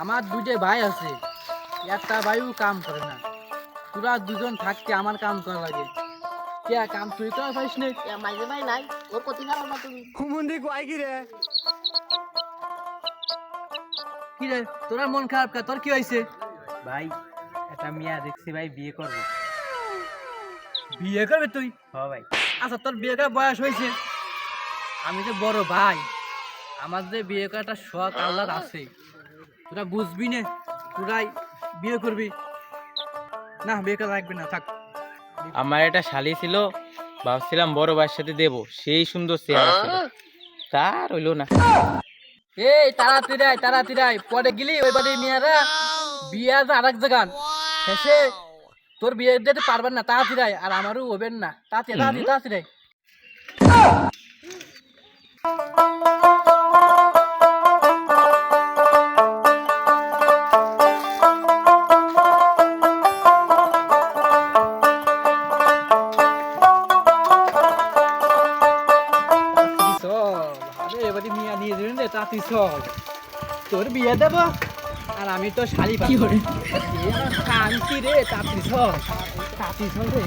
আমার দুটো ভাই আছে। একটা ভাইও কাম করে না। তোরা দুজন থাকতে আমার কাম করা লাগে। কে কাম তুই করা পারিস না। মাইজে ভাই নাই। ওর ভালো না তুমি। হুমুন্দি কয় কি রে? কি রে তোরা মন খারাপ কা? তোর কি হয়েছে ভাই একটা মিয়া দেখছি ভাই বিয়ে করব। বিয়ে করবে তুই? হ ভাই। আচ্ছা তোর বিয়ে করার বয়স হয়েছে আমি যে বড় ভাই। আমার যে বিয়ে করাটা শখ আল্লাহ আছে। তোরা বুঝবি না তোরাই বিয়ে করবি। না বিয়ে করা লাগবে না থাক। আমার একটা শালি ছিল ভাবছিলাম বড় ভাইয়ের সাথে দেব সেই সুন্দর চেহারা ছিল। তার হইল না। এই তাড়াতাড়ি আয় তাড়াতাড়ি আয় পরে গেলি ওই বাড়ির মেয়েরা বিয়ে আছে আর এক জায়গান। শেষে তোর বিয়ে দিতে পারবেন না তাড়াতাড়ি আয় আর আমারও হবেন না। তাড়াতাড়ি তাড়াতাড়ি তাড়াতাড়ি আয়। তাড়াতাড়ি। নিয়ে দিলেন রে তাড়াতাড়ি সব। তোর বিয়ে দেব আর আমি তো শাড়ি পাবো শান্তি রে তাড়াতাড়ি চল তাড়াতাড়ি সব রে।